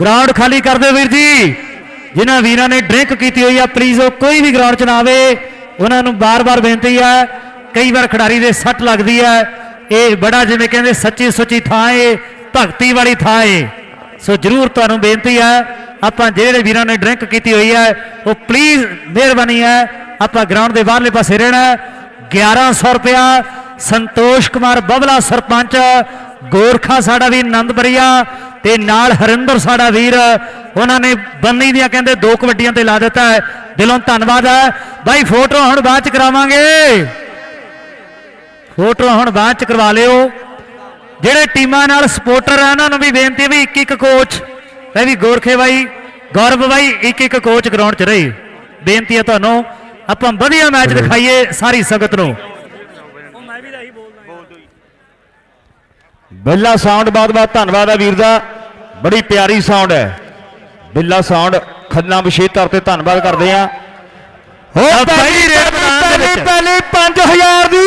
Ground ਖਾਲੀ ਕਰ ਦਿਓ ਵੀਰ ਜੀ। ਜਿਨ੍ਹਾਂ ਵੀਰਾਂ ਨੇ ਡਰਿੰਕ ਕੀਤੀ ਹੋਈ ਆ ਪਲੀਜ਼ ਉਹ ਕੋਈ ਵੀ ਗਰਾਊਂਡ 'ਚ ਨਾ ਆਵੇ। ਉਹਨਾਂ ਨੂੰ ਬਾਰ-ਬਾਰ ਬੇਨਤੀ ਹੈ ਕਈ ਵਾਰ ਖਿਡਾਰੀ ਦੇ ਸੱਟ ਲੱਗਦੀ ਹੈ ਇਹ ਬੜਾ ਜਿਵੇਂ ਕਹਿੰਦੇ ਸੱਚੀ ਸੁੱਚੀ ਥਾਂ ਏ, ਭਗਤੀ ਵਾਲੀ ਥਾਂ ਏ। ਸੋ ਜਰੂਰ ਤੁਹਾਨੂੰ ਬੇਨਤੀ ਹੈ ਆਪਾਂ ਜਿਹੜੇ ਵੀਰਾਂ ਨੇ ਡਰਿੰਕ ਕੀਤੀ ਹੋਈ ਹੈ ਉਹ ਪਲੀਜ਼ ਮਿਹਰਬਾਨੀ ਹੈ ਆਪਾਂ ਗਰਾਊਂਡ ਦੇ ਬਾਹਰਲੇ ਪਾਸੇ ਰਹਿਣਾ। ਹੈ। 1100 ਰੁਪਿਆ ਸੰਤੋਸ਼ ਕੁਮਾਰ ਬਬਲਾ ਸਰਪੰਚ, ਗੋਰਖਾ ਸਾਡਾ ਵੀ ਆਨੰਦਪੁਰੀਆ। ਤੇ ਨਾਲ ਹਰਿੰਦਰ ਸਾਡਾ ਵੀਰ ਉਹਨਾਂ ਨੇ ਬੰਨੀ ਦੀਆਂ ਕਹਿੰਦੇ ਦੋ ਕਬੱਡੀਆਂ ਤੇ ਲਾ ਦਿੱਤਾ ਹੈ। ਦਿਲੋਂ ਧੰਨਵਾਦ ਹੈ। ਬਾਈ ਫੋਟੋ ਹੁਣ ਬਾਅਦ ਚ ਕਰਾਵਾਂਗੇ। ਫੋਟੋ ਹੁਣ ਬਾਅਦ ਚ ਕਰਵਾ ਲਿਓ। ਜਿਹੜੇ ਟੀਮਾਂ ਨਾਲ ਸਪੋਰਟਰ ਆ ਉਹਨਾਂ ਨੂੰ ਵੀ ਬੇਨਤੀ ਹੈ ਵੀ ਇੱਕ ਇੱਕ ਕੋਚ ਇਹ ਵੀ ਗੋਰਖੇ ਬਾਈ ਗੌਰਵ ਬਾਈ ਇੱਕ ਇੱਕ ਕੋਚ ਗਰਾਊਂਡ 'ਚ ਰਹੇ। ਬੇਨਤੀ ਹੈ ਤੁਹਾਨੂੰ ਆਪਾਂ ਵਧੀਆ ਮੈਚ ਦਿਖਾਈਏ ਸਾਰੀ ਸੰਗਤ ਨੂੰ। ਬਿੱਲਾ ਸਾਊਂਡ ਬਹੁਤ ਬਹੁਤ ਧੰਨਵਾਦ ਹੈ ਵੀਰ ਦਾ। ਬੜੀ ਪਿਆਰੀ ਸਾਊਂਡ ਹੈ। ਬਿੱਲਾ ਸਾਊਂਡ ਖੰਨਾ ਵਿਸ਼ੇਸ਼ ਤੌਰ ਤੇ ਧੰਨਵਾਦ ਕਰਦੇ ਆ ਹੋ ਪਹਿਲੀ ਰੇਡ ਮੈਦਾਨ ਦੇ ਵਿੱਚ। ਪਹਿਲੀ 5000 ਦੀ।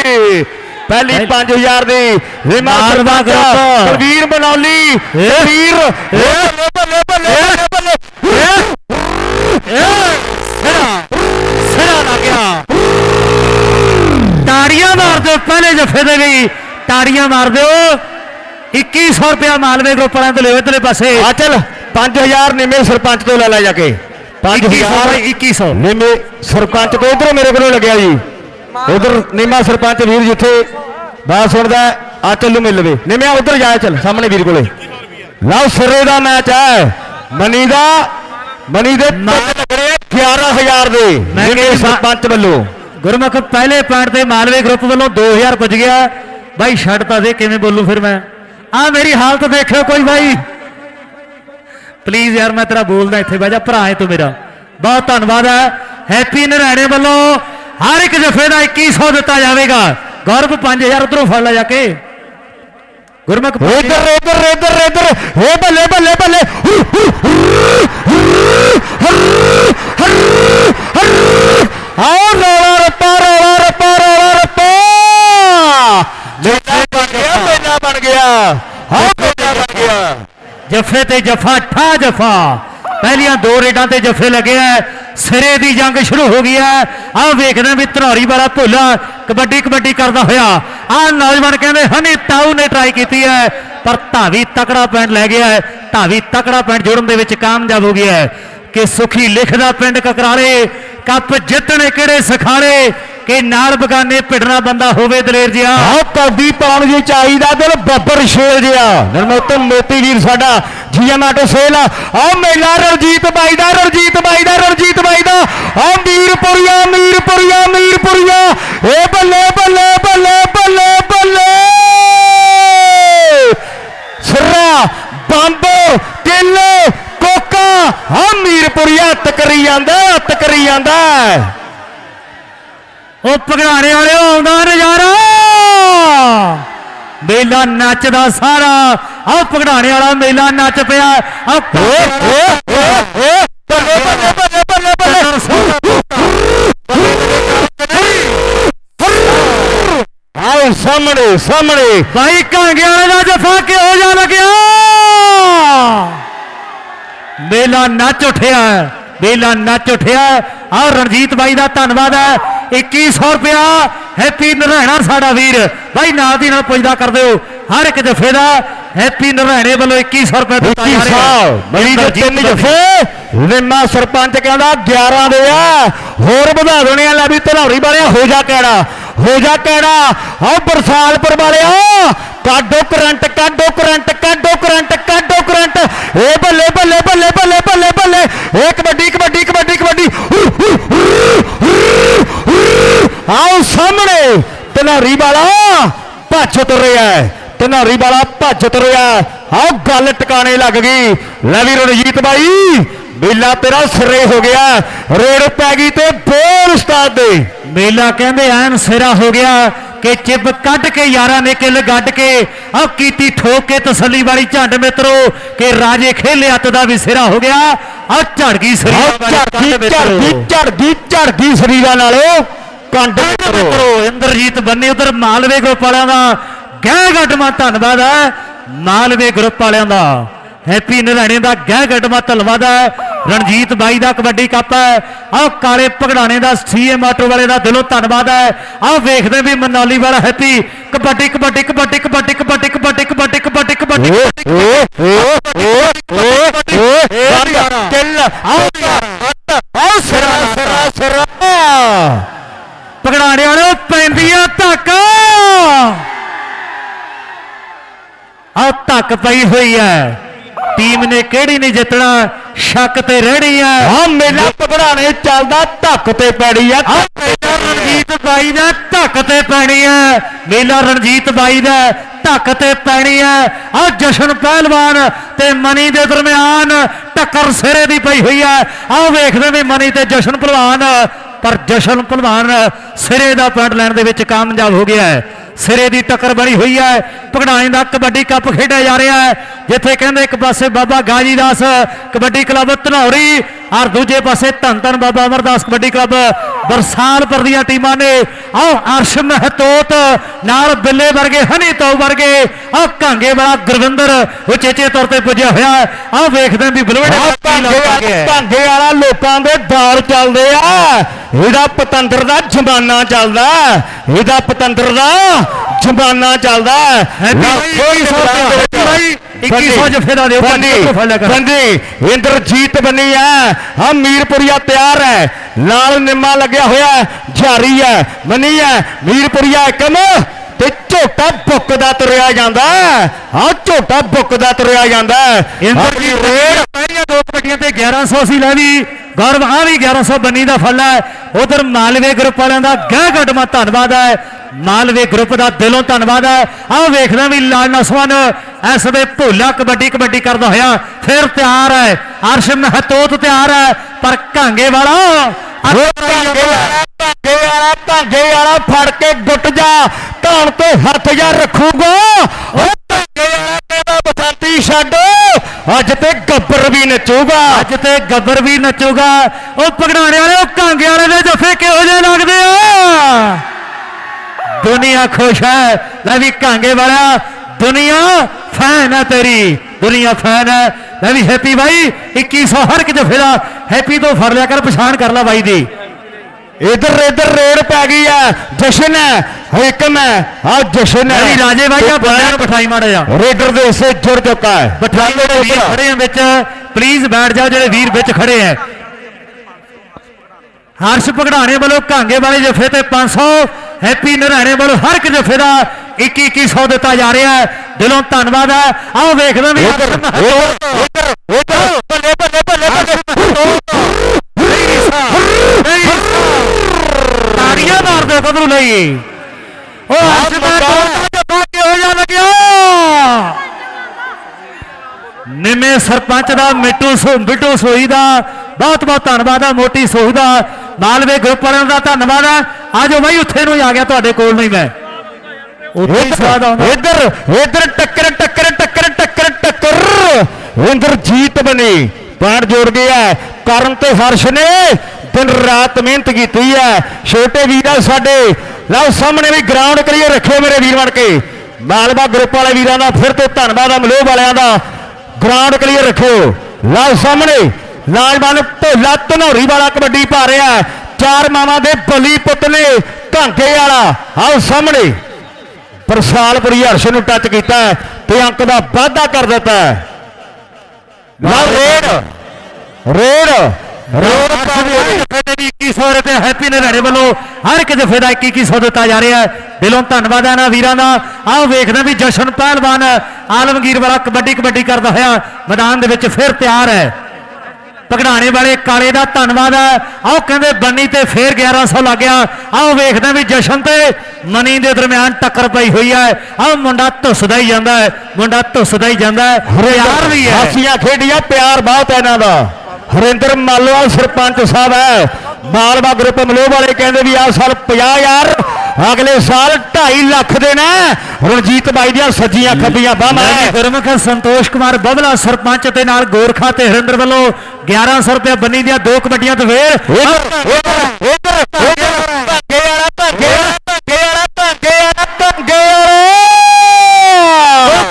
ਪਹਿਲੀ ਪਹਿਲੀ- 5000 ਦੀ ਰਿਮਾ ਮਾਲਵਾ ਸਰਪੰਚ ਗਰੁੱਪ। ਪ੍ਰਵੀਰ ਬਨੌਲੀ ਇਹ- ਵੀਰ ਬੱਲੇ ਬੱਲੇ ਬੱਲੇ ਬੱਲੇ ਸਿਰਾ। ਸਿਰਾ ਲੱਗ ਗਿਆ। ਤਾੜੀਆਂ ਮਾਰ ਦਿਓ ਪਹਿਲੇ ਜਫੇ ਦੇ ਲਈ ਤਾੜੀਆਂ ਮਾਰ ਦਿਓ। 2100 ਰੁਪਿਆ ਮਾਲਵੇ ਗਰੁੱਪ ਵਾਲਿਆਂ ਤੋਂ ਲਿਓ ਇਧਰਲੇ ਪਾਸੇ। ਆ ਚੱਲ 5000 ਨਿਮੇ ਸਰਪੰਚ ਤੋਂ ਲੈ ਲੈ ਜਾ ਕੇ। 2100 5000 ਬਾਈ 2100 ਨਿੰਮੇ ਸਰਪੰਚ ਤੋਂ ਇਧਰੋਂ ਮੇਰੇ ਕੋਲੋਂ ਲੱਗਿਆ ਜੀ। ਉਧਰ ਨਿੰਮਾ ਸਰਪੰਚ ਵੀਰ ਜਿੱਥੇ ਬਾਤ ਸੁਣਦਾ ਆ ਚੱਲੂ ਮਿਲ ਲਵੇ। ਨਿੰਮਿਆ ਉਧਰ ਜਾ ਚੱਲ ਸਾਹਮਣੇ ਵੀਰ ਕੋਲੇ। ਲਓ ਸਿਰੇ ਦਾ ਮੈਚ ਹੈ। ਮਨੀ ਦਾ ਮਨੀ ਦੇ ਲੱਗਣੇ ਆ 11000 ਦੇ ਨਿੰਮੇ ਸਰਪੰਚ ਵੱਲੋਂ। ਗੁਰਮੁਖ ਪਹਿਲੇ ਪੁਆਇੰਟ ਤੇ ਮਾਲਵੇ ਗਰੁੱਪ ਵੱਲੋਂ 2000 ਪੁੱਜ ਗਿਆ। ਬਾਈ ਛੱਡ ਤਾਂ ਦੇ ਕਿਵੇਂ ਬੋਲੂ ਫਿਰ ਮੈਂ? ਆ ਮੇਰੀ ਹਾਲਤ ਦੇਖਿਓ ਕੋਈ ਬਾਈ। ਪਲੀਜ਼ ਯਾਰ, ਮੈਂ ਤੇਰਾ ਬੋਲਦਾ ਇੱਥੇ, ਬਹਿ ਜਾ, ਭਰਾ ਹੈ ਤੂੰ ਮੇਰਾ। ਬਹੁਤ ਧੰਨਵਾਦ ਹੈ। ਹੈਪੀ ਨਰਾਣੇ ਵੱਲੋਂ ਹਰ ਇੱਕ ਜਫੇ ਦਾ 2100 ਦਿੱਤਾ ਜਾਵੇਗਾ। ਗੌਰਵ 5000 ਉਧਰੋਂ ਫੜ ਲੈ ਜਾ ਕੇ। ਗੁਰਮੁਖ ਇਧਰ ਇਧਰ ਇਧਰ ਇਧਰ। ਹੋ ਬੱਲੇ ਬੱਲੇ ਬੱਲੇ ਹੂ, ਹੂ, ਹੂ, ਹੂ, ਹੂ, ਹੂ, ਹੂ। ਆਓ ਰੋਲਾ ਰੱਪਾ ਰੋਲਾ ਰੱਪਾ ਰੋਲਾ ਰੱਪਾ ਮੇਲਾ ਬਣ ਗਿਆ ਮੇਲਾ ਬਣ ਗਿਆ ਹਾਂ ਮੇਲਾ ਬਣ ਗਿਆ ਜਫੇ ਤੇ ਜਫਾ, ਠਾ ਜਫਾ। ਪਹਿਲੀਆਂ ਦੋ ਰੇਡਾਂ ਤੇ ਜਫੇ ਲੱਗੇ ਸਿਰੇ ਦੀ ਜੰਗ ਸ਼ੁਰੂ ਹੋ ਗਈ ਹੈ ਆਹ ਵੇਖਦੇ ਵੀ ਧਨੌਰੀ ਵਾਲਾ ਭੋਲਾ ਕਬੱਡੀ ਕਬੱਡੀ ਕਰਦਾ ਹੋਇਆ। ਆਹ ਨੌਜਵਾਨ ਕਹਿੰਦੇ, ਹਨੀ ਤਾਊ ਨੇ ਟਰਾਈ ਕੀਤੀ ਹੈ ਪਰ ਧਾਵੀ ਤਕੜਾ ਪਿੰਡ ਲੈ ਗਿਆ ਹੈ ਧਾਵੀ ਤਕੜਾ ਪਿੰਡ ਜੋੜਨ ਦੇ ਵਿੱਚ ਕਾਮਯਾਬ ਹੋ ਗਿਆ ਹੈ ਕਿ ਸੁਖੀ ਲਿਖਦਾ ਪਿੰਡ ਕਕਰਾਲੇ, ਕੱਪ ਜਿੱਤਣੇ ਕਿਹੜੇ ਸਖਾਲੇ? ਕਿ ਨਾਲ ਬਗਾਨੇ ਭਿੜਨਾ ਬੰਦਾ ਹੋਵੇ ਦਲੇਰ ਜਿਹਾ। ਆਹ ਕੌਡੀ ਪਾਉਣ ਜੀ ਚਾਹੀਦਾ ਦਿਲ, ਬੱਬਰ ਸ਼ੇਰ ਜਿਆ ਨਰਮੋਤਮ ਮੋਤੀ ਵੀਰ ਸਾਡਾ ਜੀਐਮ ਆਟੋ ਸੇਲ ਆ। ਮੇਲਾ ਰਣਜੀਤ ਬਾਈ ਦਾ, ਰਣਜੀਤ ਬਾਈ ਦਾ, ਰਣਜੀਤ ਬਾਈ ਦਾ। ਆਹ ਮੀਰਪੁਰੀਆ ਮੀਰਪੁਰੀਆ ਮੀਰਪੁਰੀਆ। ਏ ਬੱਲੇ ਬੱਲੇ ਬੱਲੇ ਬੱਲੇ ਬੱਲੇ। ਸਰਰਾ ਬੰਬ, ਕਿੱਲ, ਕੋਕਾ। ਆਹ ਮੀਰਪੁਰੀਆ ਤਕਰੀ ਜਾਂਦਾ ਤਕਰੀ ਜਾਂਦਾ। ਉਹ ਪਗੜਾਣੇ ਵਾਲਿਓ ਆਉਂਦਾ ਨਜ਼ਾਰਾ। ਮੇਲਾ ਨੱਚਦਾ ਸਾਰਾ। ਆਹ ਪਗੜਾਣੇ ਵਾਲਾ ਮੇਲਾ ਨੱਚ ਪਿਆ। ਆਹ ਓ ਓ ਓ ਓ ਬੱਲੇ ਬੱਲੇ ਬੱਲੇ ਬੱਲੇ ਬੱਲੇ ਆਓ ਸਾਹਮਣੇ ਸਾਹਮਣੇ। ਭਾਈ ਕਾਂਗੇ ਵਾਲੇ ਦਾ ਜਫਾ ਕਿਹੋ ਜਿਹਾ ਲੱਗਿਆ? ਮੇਲਾ ਨੱਚ ਉੱਠਿਆ। ਮੇਲਾ ਨੱਚ ਉੱਠਿਆ। ਆਹ ਰਣਜੀਤ ਬਾਈ ਦਾ ਧੰਨਵਾਦ ਹੈ। 2100 ਰੁਪਿਆ ਹੈਪੀ ਨਰਾਇਣਾ ਸਾਡਾ ਵੀਰ। ਬਾਈ ਨਾਲ ਦੀ ਨਾਲ ਪੁੱਜਦਾ ਕਰ ਦਿਓ। ਹਰ ਇੱਕ ਜਫੇ ਦਾ ਹੈਪੀ ਨਰਾਇਣੇ ਵੱਲੋਂ 2100 ਰੁਪਏ ਦਿੱਤਾ ਜਾ ਰਿਹਾ। ਹੈ ਬੜੀ ਦੇ ਤਿੰਨ ਜਫੇ। ਨਿੰਮਾ ਸਰਪੰਚ ਕਹਿੰਦਾ 11 ਦੇ ਆ। ਹੋਰ ਵਧਾ ਦੇਣੇ ਆ ਲੈ ਵੀ ਧਨੌਰੀ ਵਾਲਿਆ ਹੋ ਜਾ ਕਿਹੜਾ ਹੋ ਜਾ ਕਿਹੜਾ ਆ ਬਰਸਾਲਪੁਰ ਵਾਲਿਆ। ਕਾਡੋ ਕਰੰਟ ਕਾਡੋ ਕਰੰਟ ਕਾਡੋ ਕਰੰਟ ਕਾਡੋ ਕਰੰਟ। ਏ ਬੱਲੇ ਬੱਲੇ ਬੱਲੇ ਬੱਲੇ ਬੱਲੇ ਬੱਲੇ। ਏ ਕਬੱਡੀ ਕਬੱਡੀ ਕਬੱਡੀ ਕਬੱਡੀ ਆਓ ਧਨੌਰੀ ਵਾਲਾ ਭੱਜ ਤੁਰਿਆ ਹੈ। ਧਨੌਰੀ ਵਾਲਾ ਭੱਜ ਤੁਰਿਆ ਆਓ ਗੱਲ ਟਿਕਾਣੇ ਲੱਗ ਗਈ। ਲੈ ਵੀ ਰਣਜੀਤ ਬਾਈ ਮੇਲਾ ਤੇਰਾ ਸਿਰੇ ਹੋ ਗਿਆ। ਰੇਡ ਪੈ ਗਈ ਤੇ ਬੋਲ ਉਸਤਾਦ ਦੇ। ਮੇਲਾ ਕਹਿੰਦੇ ਐਨ ਸਿਰਾ ਹੋ ਗਿਆ ਕਿ ਚਿੱਬ ਕੱਢ ਕੇ ਯਾਰਾਂ ਨੇ ਕਿੱਲ ਗੱਡ ਕੇ। ਆ ਕੀਤੀ ਠੋਕ ਕੇ ਤਸੱਲੀ ਵਾਲੀ ਝੰਡ ਮਿੱਤਰੋ ਕਿ ਰਾਜੇ ਖੇਲੇ ਅੱਤ ਦਾ ਵੀ ਸਿਰਾ ਹੋ ਗਿਆ। ਆ ਝੜ ਗਈ ਸਰੀਰ ਵਾਲੀ ਝੜਦੀ ਝੜਦੀ ਝੜਦੀ ਸਰੀਰਾਂ ਨਾਲੋਂ। ਕੰਡ ਕਰੋ ਮਿੱਤਰੋ ਇੰਦਰਜੀਤ ਬੰਨੇ ਉਧਰ ਮਾਲਵੇ ਗੋਪ ਵਾਲਿਆਂ ਦਾ ਗਹਿ ਗੱਡਮਾ ਧੰਨਵਾਦ ਹੈ ਮਾਲਵੇ ਗਰੁੱਪ ਵਾਲਿਆਂ ਦਾ ਹੈਪੀ ਨਰਾਣੇ ਦਾ ਗਹਿ ਗੱਡਮਾ ਧਲਵਾ ਦਾ ਹੈ। ਰਣਜੀਤ ਬਾਈ ਦਾ ਕਬੱਡੀ ਕੱਪ ਹੈ ਆਹ ਕਾਲੇ ਪਗੜਾਣੇ ਦਾ ਸੀਐਮ ਆਟੋ ਵਾਲੇ ਦਾ ਦਿਲੋਂ ਧੰਨਵਾਦ ਹੈ ਆਹ ਵੇਖਦੇ ਵੀ ਮਨਾਲੀ ਵਾਲਾ ਹੈਪੀ ਕਬੱਡੀ ਕਬੱਡੀ ਕਬੱਡੀ ਕਬੱਡੀ ਕਬੱਡੀ ਕਬੱਡੀ ਕਬੱਡੀ ਕਬੱਡੀ ਕਬੱਡੀ ਓ ਓ ਓ ਓ ਓ ਓ ਕਿੱਲ ਆਓ ਆਓ ਸਿਰਾ ਸਿਰਾ ਸਿਰਾ ਪਗੜਾਣੇ ਵਾਲਿਓ ਪੈਂਦੀ ਆ ਧੱਕ ਆ ਧੱਕ ਪਈ ਹੋਈ ਹੈ। ਟੀਮ ਨੇ ਕਿਹੜੀ ਨਹੀਂ ਜਿੱਤਣਾ ਸ਼ੱਕ ਤੇ ਰਹਿਣੀ ਹੈ। ਆ ਮੇਲਾ ਪਧਰਾਣੇ ਚੱਲਦਾ ਧੱਕ ਤੇ ਪੈੜੀ ਆ ਮੇਲਾ ਰਣਜੀਤ ਬਾਈ ਦਾ ਧੱਕ ਤੇ ਪੈਣੀ ਹੈ। ਮੇਲਾ ਰਣਜੀਤ ਬਾਈ ਦਾ ਧੱਕ ਤੇ ਪੈਣੀ ਹੈ। ਆ ਜਸ਼ਨ ਪਹਿਲਵਾਨ ਤੇ ਮਨੀ ਦੇ ਦਰਮਿਆਨ ਟੱਕਰ ਸਿਰੇ ਦੀ ਪਈ ਹੋਈ ਹੈ। ਆ ਵੇਖਦੇ ਵੀ ਮਨੀ ਤੇ ਜਸ਼ਨ ਪਹਿਲਵਾਨ ਪਰ ਜਸ਼ਨ ਪਹਿਲਵਾਨ ਸਿਰੇ ਦਾ ਪੁਆਇੰਟ ਲੈਣ ਦੇ ਵਿੱਚ ਕਾਮਯਾਬ ਹੋ ਗਿਆ ਹੈ। ਸਿਰੇ ਦੀ ਟੱਕਰ ਬਣੀ ਹੋਈ ਹੈ। ਪਗੜਾਈ ਦਾ ਕਬੱਡੀ ਕੱਪ ਖੇਡਿਆ ਜਾ ਰਿਹਾ ਹੈ। ਜਿੱਥੇ ਕਹਿੰਦੇ ਇੱਕ ਪਾਸੇ ਬਾਬਾ ਗਾਜੀ ਦਾਸ ਕਬੱਡੀ ਕਲੱਬ ਧਨੌਰੀ ਔਰ ਦੂਜੇ ਪਾਸੇ ਧੰਨ ਧੰਨ ਬਾਬਾ ਅਮਰਦਾਸ ਕਬੱਡੀ ਕਲੱਬ ਬਰਸਾਲਪੁਰ ਦੀਆਂ ਟੀਮਾਂ ਨੇ। ਆਹ ਅਰਸ਼ ਮਹਤੋਤ ਨਾਲ ਬਿੱਲੇ ਵਰਗੇ ਹਨੀ ਤੋ ਵਰਗੇ ਆਹ ਕਾਂਗੇ ਵਾਲਾ ਗੁਰਵਿੰਦਰ ਉਚੇਚੇ ਤੌਰ ਤੇ ਪੁੱਜਿਆ ਹੋਇਆ ਆਹ ਵੇਖਦੇ ਵੀ ਬਲਵੜੇ ਭਾਂਗੇ ਵਾਲਾ ਲੋਕਾਂ ਦੇ ਦਾਲ ਚੱਲਦੇ ਆ। ਇਹਦਾ ਪਤੰਦਰ ਦਾ ਜ਼ਮਾਨਾ ਚੱਲਦਾ। ਇਹਦਾ ਪਤੰਦਰ ਦਾ ਜ਼ਮਾਨਾ ਚੱਲਦਾ ਹੈਪੀ ਬਾਈ, 2100 ਹੈਪੀ ਬਾਈ, 2100 ਜੱਫੇ ਦਾ ਬੰਦੀ ਬੰਦੀ ਇੰਦਰਜੀਤ ਬੰਨੀ ਹੈ। ਆ ਮੀਰਪੁਰੀਆ ਤਿਆਰ ਹੈ। ਨਾਲ ਨਿੰਮਾ ਲੱਗਿਆ ਹੋਇਆ ਹੈ। ਝਾਰੀ ਹੈ ਬੰਨੀ ਹੈ। ਮੀਰਪੁਰੀਆ ਇੱਕਮ ਤੇ ਝੋਟਾ ਬੁੱਕਦਾ ਤੁਰਿਆ ਜਾਂਦਾ ਆ ਝੋਟਾ ਬੁੱਕਦਾ ਤੁਰਿਆ ਜਾਂਦਾ ਇੰਦਰਜੀਤ ਰੇਡ ਪਹਿਲੀਆਂ ਦੋ ਕਬੱਡੀਆਂ ਤੇ 1100 ਸੀ ਲੈ ਵੀ ਗੌਰਵ ਆ ਵੀ 1100 ਦਾ ਫਲ ਹੈ। ਉਧਰ ਮਾਲਵੇ ਗਰੁੱਪ ਵਾਲਿਆਂ ਦਾ ਗਹਿ ਗੱਡਮਾ ਧੰਨਵਾਦ ਹੈ। ਮਾਲਵੇ ਗਰੁੱਪ ਦਾ ਦਿਲੋਂ ਧੰਨਵਾਦ ਹੈ। ਆਹ ਵੇਖਦਾ ਵੀ ਲਾਲ ਨਸਵਾਨ ਇਸ ਵੇ ਭੋਲਾ ਕਬੱਡੀ ਕਬੱਡੀ ਕਰਦਾ ਹੋਇਆ। ਫਿਰ ਤਿਆਰ ਹੈ। ਅਰਸ਼ ਮਹਤੋਤ ਤਿਆਰ ਹੈ। ਪਰ ਘਾਂਗੇ ਵਾਲਾ ਓ ਭਾਂਗੇ ਵਾਲਾ ਭਾਂਗੇ ਵਾਲਾ ਫੜ ਕੇ ਗੁੱਟ ਜਾ। ਧੌਣ ਤੇ ਹੱਥ ਜਾ ਰੱਖੂਗਾ। ਓ ਭਾਂਗੇ ਵਾਲਾ ਕਹਿੰਦਾ, ਬਸੰਤੀ ਛੱਡ। ਅੱਜ ਤੇ ਗੱਬਰ ਵੀ ਨੱਚੂਗਾ। ਅੱਜ ਤੇ ਗੱਬਰ ਵੀ ਨੱਚੂਗਾ। ਉਹ ਪਗੜਾਣੇ ਵਾਲੇ, ਉਹ ਕਾਂਗੇ ਵਾਲੇ ਦੇ ਜੱਫੇ ਕਿਹੋ ਜਿਹੇ ਲੱਗਦੇ ਆ? ਦੁਨੀਆ ਖੁਸ਼ ਹੈ। ਲੈ ਵੀ ਕਾਂਗੇ ਵਾਲਾ, ਦੁਨੀਆ ਫੈਨ ਹੈ ਤੇਰੀ। ਦੁਨੀਆ ਫੈਨ ਹੈ। ਲੈ ਵੀ ਹੈਪੀ ਬਾਈ 2100 ਹਰ ਇੱਕ ਜੱਫੇ ਦਾ ਹੈਪੀ ਤੋਂ ਫੜ ਲਿਆ ਕਰ, ਪਛਾਣ ਕਰ ਲੈ ਬਾਈ ਦੀ। ਇਧਰ ਇਧਰ ਰੇਡ ਪੈ ਗਈ ਹੈ ਜਸ਼ਨ ਹੈ ਹਕਮ ਹੈ ਆ ਜਸ਼ਨ ਹੈ। ਰਾਜੇ ਬਾਈ ਆ ਬੰਦਿਆਂ ਨੂੰ ਬਿਠਾਈ ਰੇਡਰ ਦੇ ਹਿੱਸੇ ਜੁੜ ਚੁੱਕਾ ਹੈ। ਬਿਠਾਈ ਜਿਹੜੇ ਵੀਰ ਖੜੇ ਆ ਵਿੱਚ। ਪਲੀਜ਼ ਬੈਠ ਜਾਓ ਜਿਹੜੇ ਵੀਰ ਵਿੱਚ ਖੜੇ ਆ। ਹਰਸ਼ ਪਗੜਾਣੇ ਵੱਲੋਂ ਕਾਂਗੇ ਵਾਲੇ ਜਫੇ ਤੇ 500 ਹੈਪੀ ਨਰਾਣੇ ਵੱਲੋਂ ਹਰ ਇੱਕ ਜਫੇ ਦਾ 21 2100 ਦਿੱਤਾ ਜਾ ਰਿਹਾ ਹੈ। ਦਿਲੋਂ ਧੰਨਵਾਦ ਹੈ। ਆਓ ਵੇਖਦੇ ਵੀ ਲਈ ਉਹ ਹਰਸ਼ ਦਾ ਕੋਟਾ ਜੱਫਾ ਕਿਹੋ ਜਿਹਾ ਲੱਗਿਆ। ਨਿੰਮੇ ਸਰਪੰਚ ਦਾ ਮਿੱਟੂ ਸੋ ਬਿੱਟੂ ਸੋਈ ਦਾ। ਬਹੁਤ ਬਹੁਤ ਧੰਨਵਾਦ ਆ ਮੋਟੀ ਸੋਹੀ ਦਾ। ਮਾਲਵੇ ਗਰੁੱਪ ਵਾਲਿਆਂ ਦਾ ਧੰਨਵਾਦ ਆ। ਆਜੋ ਬਾਈ ਉੱਥੇ ਨੂੰ ਹੀ ਆ ਗਿਆ ਤੁਹਾਡੇ ਕੋਲ ਨਹੀਂ ਮੈਂ। ਉੱਥੇ ਹੀ ਸਵਾਦ ਆਉਂਦਾ ਇਧਰ ਇਧਰ ਟੱਕਰ ਟੱਕਰ ਟੱਕਰ ਟੱਕਰ ਟੱਕਰ। ਇੰਦਰਜੀਤ ਬਣੀ। ਪੈਰ ਜੋੜ ਗਿਆ ਕਰਨ ਤੇ ਹਰਸ਼ ਨੇ। ਦਿਨ ਰਾਤ ਮਿਹਨਤ ਕੀਤੀ ਹੈ। ਛੋਟੇ ਵੀਰਾ ਸਾਡੇ। ਲਓ ਸਾਹਮਣੇ ਵੀ ਗਰਾਊਂਡ ਕਲੀਅਰ ਰੱਖਿਓ ਮੇਰੇ ਵੀਰ ਬਣ ਕੇ। ਮਾਲਵਾ ਗਰੁੱਪ ਵਾਲੇ ਵੀਰਾਂ ਦਾ ਫਿਰ ਤੋਂ ਧੰਨਵਾਦ ਆ ਮਲੋਹ ਵਾਲਿਆਂ ਦਾ। ਗਰਾਊਂਡ ਕਲੀਅਰ ਰੱਖਿਓ। ਲਓ ਸਾਹਮਣੇ ਲਾਲਬਾਨ ਢੋਲਾ ਧਨੌਰੀ ਵਾਲਾ ਕਬੱਡੀ ਪਾ ਰਿਹਾ। ਚਾਰ ਮਾਵਾਂ ਦੇ ਬਲੀ ਪੁੱਤ ਨੇ ਘਾਂਗੇ ਵਾਲਾ। ਆਓ ਸਾਹਮਣੇ। ਪ੍ਰਸਾਲਪੁਰੀ ਹਰਸ਼ ਨੂੰ ਟੱਚ ਕੀਤਾ ਤੇ ਅੰਕ ਦਾ ਵਾਧਾ ਕਰ ਦਿੱਤਾ ਲਓ ਰੇਡ। ਰੇਡ। ਰੇਡ 2100 ਰੁਪਏ ਹੈਪੀ ਨਰਾਣੇ ਵੱਲੋਂ ਹਰ ਇੱਕ ਜਫੇ ਦਾ 2100 ਦਿੱਤਾ ਜਾ ਰਿਹਾ ਹੈ। ਦਿਲੋਂ ਧੰਨਵਾਦ ਹੈ ਨਾ ਵੀਰਾਂ ਦਾ। ਆਓ ਵੇਖਦੇ ਵੀ ਜਸ਼ਨ ਪਹਿਲਵਾਨ ਆਲਮਗੀਰ ਵਾਲਾ ਕਬੱਡੀ ਕਬੱਡੀ ਕਰਦਾ ਹੋਇਆ ਮੈਦਾਨ ਦੇ ਵਿੱਚ ਫਿਰ ਤਿਆਰ ਹੈ। ਪਗੜਾਣੇ ਵਾਲੇ ਕਾਲੇ ਦਾ ਧੰਨਵਾਦ ਹੈ। ਆਓ ਕਹਿੰਦੇ ਬੰਨੀ ਤੇ ਫੇਰ 1100 ਲੱਗ ਗਿਆ। ਆਓ ਵੇਖਦੇ ਵੀ ਜਸ਼ਨ ਤੇ ਮਨੀ ਦੇ ਦਰਮਿਆਨ ਟੱਕਰ ਪਈ ਹੋਈ ਹੈ। ਆਓ ਮੁੰਡਾ ਧੁੱਸਦਾ ਹੀ ਜਾਂਦਾ ਹੈ। ਮੁੰਡਾ ਧੁੱਸਦਾ ਹੀ ਜਾਂਦਾ ਹੈ। ਪਿਆਰ ਵੀ ਹੈ। ਹਾਸੀਆਂ ਖੇਡੀਆਂ ਪਿਆਰ ਬਹੁਤ ਹੈ ਇਹਨਾਂ ਦਾ। ਹਰਿੰਦਰ ਮਾਲੋਵਾਲ ਸਰਪੰਚ ਸਾਹਿਬ ਹੈ। ਮਾਲਵਾ ਗਰੁੱਪ ਮਲੋਹ ਵਾਲੇ ਕਹਿੰਦੇ ਵੀ ਆ ਸਾਲ 50000 ਅਗਲੇ ਸਾਲ 2.5 ਲੱਖ ਦੇਣਾ ਰਣਜੀਤ ਬਾਈ ਦੀਆਂ ਸੱਜੀਆਂ ਖੱਬੀਆਂ ਬਾਹਾਂ ਗੁਰਮੁਖ ਸੰਤੋਸ਼ ਕੁਮਾਰ ਬਬਲਾ ਸਰਪੰਚ ਤੇ ਨਾਲ ਗੋਰਖਾ ਤੇ ਹਰਿੰਦਰ ਵੱਲੋਂ 1100 ਰੁਪਏ ਬੰਨੀ ਦੀਆਂ ਦੋ ਕਬੱਡੀਆਂ ਤੇ ਫੇਰ ਉਧਰ ਉਧਰ ਉਧਰ ਭੱਗੇ ਵਾਲਾ ਭੱਗੇ ਵਾਲਾ ਭੱਗੇ ਵਾਲਾ ਭੱਗੇ ਵਾਲਾ ਭੱਗੇ ਵਾਲਾ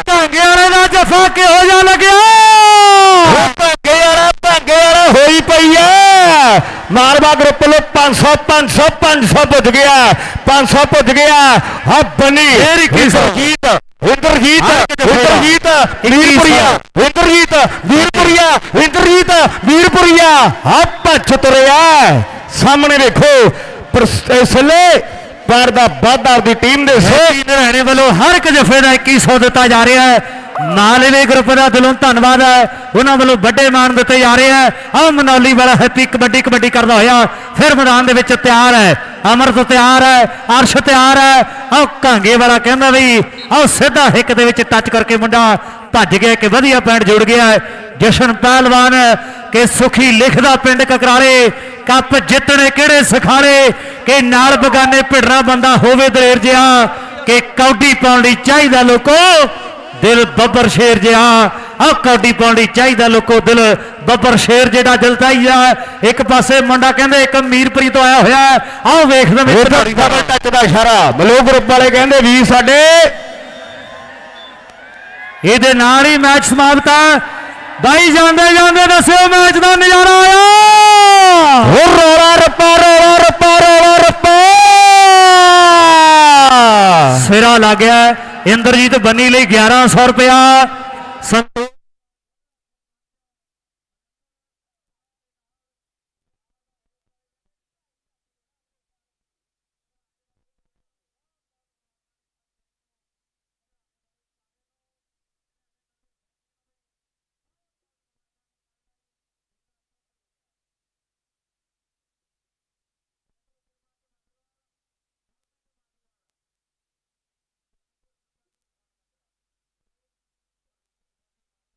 ਢਾਂਗੇ ਵਾਲੇ ਦਾ ਲੱਗਿਆ ਭਾਗੇ ਵਾਲਾ ਭਾਗੇ ਵਾਲਾ ਹੋਈ ਪਈ ਐ ਮਾਲਵਾ ਗਰੁੱਪ ਲੋ 500 500 500 ਪੁੱਜ ਗਿਆ 500 ਪੁੱਜ ਗਿਆ। ਆ ਬਣੀ। ਫੇਰ ਇੱਕੀ ਸੌ। ਇੰਦਰਜੀਤ ਇੰਦਰਜੀਤ ਹਾਂ, ਵੀਰਪੁਰੀਆ। ਇੰਦਰਜੀਤ ਵੀਰਪੁਰੀਆ ਇੰਦਰਜੀਤ ਵੀਰਪੁਰੀਆ। ਆ ਭੱਜ ਤੁਰਿਆ। ਸਾਹਮਣੇ ਵੇਖੋ ਪਰ- ਇਸ ਵੇਲੇ ਪੈਰ ਦਾ ਵਾਧਾ ਆਪਦੀ ਟੀਮ ਦੇ ਸੇ ਸੇਠੀ ਨਰਹਣੇ ਵੱਲੋਂ ਹਰ ਇੱਕ ਜਫੇ ਦਾ 2100 ਦਿੱਤਾ ਜਾ ਰਿਹਾ ਹੈ। ਨਾਲੇਵੇ ਗਰੁੱਪ ਦਾ ਦਿਲੋਂ ਧੰਨਵਾਦ ਹੈ। ਉਹਨਾਂ ਵੱਲੋਂ ਵੱਡੇ ਮਾਣ ਦਿੱਤੇ ਜਾ ਰਹੇ ਹੈ। ਆਹ ਮਨੌਲੀ ਵਾਲਾ ਹੈਪੀ ਕਬੱਡੀ ਕਬੱਡੀ ਕਰਦਾ ਹੋਇਆ, ਫਿਰ ਮੈਦਾਨ ਦੇ ਵਿੱਚ ਤਿਆਰ ਹੈ। ਅਮਰਤ ਤਿਆਰ ਹੈ, ਅਰਸ਼ ਤਿਆਰ ਹੈ। ਆਹ ਕਾਂਗੇ ਵਾਲਾ ਕਹਿੰਦਾ ਵੀ ਆਹ ਸਿੱਧਾ ਹਿੱਕ ਦੇ ਵਿੱਚ ਟੱਚ ਕਰਕੇ ਮੁੰਡਾ ਭੱਜ ਗਿਆ ਕਿ ਵਧੀਆ ਪੈਂਟ ਜੁੜ ਗਿਆ ਜਸ਼ਨ ਪਹਿਲਵਾਨ ਕਿ ਸੁਖੀ ਲਿਖਦਾ ਪਿੰਡ ਕਕਰਾਲੇ, ਕੱਪ ਜਿੱਤਣੇ ਕਿਹੜੇ ਸਖਾਲੇ, ਕਿ ਨਾਲ ਬਗਾਨੇ ਭਿੜਨਾ ਬੰਦਾ ਹੋਵੇ ਦਲੇਰ ਜਿਹਾ, ਕਿ ਕੌਡੀ ਪਾਉਣ ਲਈ ਚਾਹੀਦਾ ਲੋਕੋ। ਦਿਲ ਬੱਬਰ ਸ਼ੇਰ ਜਿਹਾ। ਆਹ ਕੌਡੀ ਪਾਉਣ ਚਾਹੀਦਾ ਲੋਕੋ ਦਿਲ ਬੱਬਰ ਸ਼ੇਰ ਜਿਹੜਾ ਜਲਦਾ ਹੀ ਆ। ਇੱਕ ਪਾਸੇ ਮੁੰਡਾ ਕਹਿੰਦੇ ਇੱਕ ਮੀਰਪੁਰੀ ਤੋਂ ਆਇਆ ਹੋਇਆ। ਆਹ ਵੇਖਦੇ ਵਿੱਚ ਉਹਦਾ ਡਬਲ ਟੱਚ ਦਾ ਇਸ਼ਾਰਾ। ਬਲੂ ਗਰੁੱਪ ਵਾਲੇ ਕਹਿੰਦੇ ਵੀ ਸਾਡੇ ਇਹਦੇ ਨਾਲ ਹੀ ਮੈਚ ਸਮਾਪਤ ਹੈ ਬਾਈ ਜਾਂਦੇ ਜਾਂਦੇ ਦੱਸਿਓ ਮੈਚ ਦਾ ਨਜ਼ਾਰਾ ਆਇਆ। ਹੋ ਰੋਲਾ ਰੱਪਾ ਰੋਲਾ ਰੱਪਾ ਰੋਲਾ ਰੱਪਾ। ਸਿਰਾ ਲੱਗ ਗਿਆ। ਇੰਦਰਜੀਤ ਬੰਨੀ ਲਈ 1100 ਰੁਪਇਆ।